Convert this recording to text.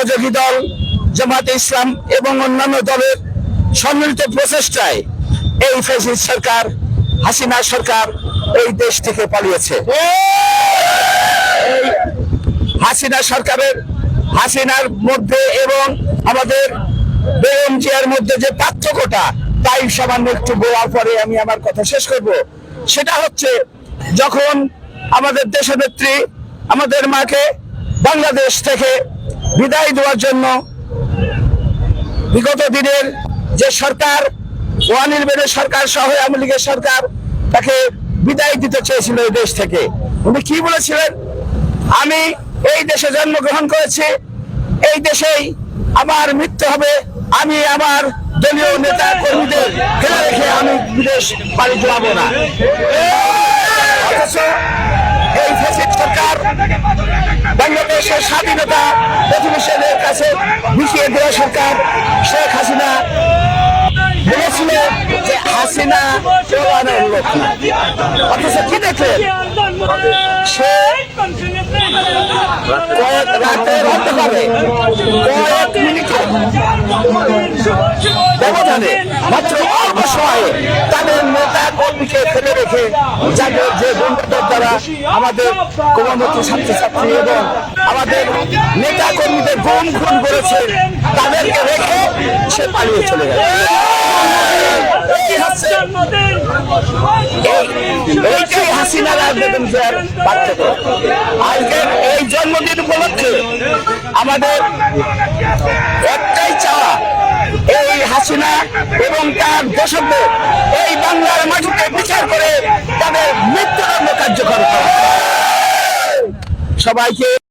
সহযোগী দল, জামাতে ইসলাম এবং অন্যান্য দলের সম্মিলিত প্রচেষ্টায় এই ফ্যাসিস্ট সরকার, হাসিনা সরকার এই দেশ থেকে পালিয়েছে। হাসিনা সরকারের, হাসিনার মধ্যে এবং আমাদের বেগম জিয়ার মধ্যে যে পার্থক্যটা, তাই সামান্য একটু বলার পরে আমি আমার কথা শেষ করব। সেটা হচ্ছে যখন আমাদের দেশনেত্রী, আমাদের মাকে বাংলাদেশ থেকে বিদায় দেওয়ার জন্য বিগত দিনের যে সরকার ওয়ানিল বেদের সরকার সহ আওয়ামী লীগের সরকার তাকে বিদায় দিতে চেয়েছিল এই দেশ থেকে। উনি কি বলেছিলেন? আমি এই দেশে জন্মগ্রহণ করেছি, এই দেশেই আমার মৃত্যু হবে, আমি আমার দলীয় নেতা কর্মীদের ফেলে রেখে আমি বিদেশ বাড়ি যাব না। এই সরকার বাংলাদেশের স্বাধীনতা প্রতিবেশীদের কাছে মিশিয়ে দেওয়া সরকার শেখ হাসিনা বলেছিল যে হাসিনা প্রমাণের লোক। অথচ কি দেখলেন সে কয়েক রাতের অন্ধকারে কয়েক মিনিটে ব্যবধানে মাত্র অল্প সময়ে তাদের নেতা কর্মীকে ফেলে রেখে যাদের যে বন্ধুদের দ্বারা আমাদের কোমলমতি ছাত্রছাত্রী এবং আমাদের নেতা কর্মীদের গুম খুন করেছে, তাদেরকে রেখে সে পালিয়ে চলে গেছে এইটাই আজকের এই জন্মদিন উপলক্ষে আমাদের একটাই চাওয়া, এই হাসিনা এবং তার দশকদের এই বাংলার মাটিতে বিচার করে তাদের করা সবাইকে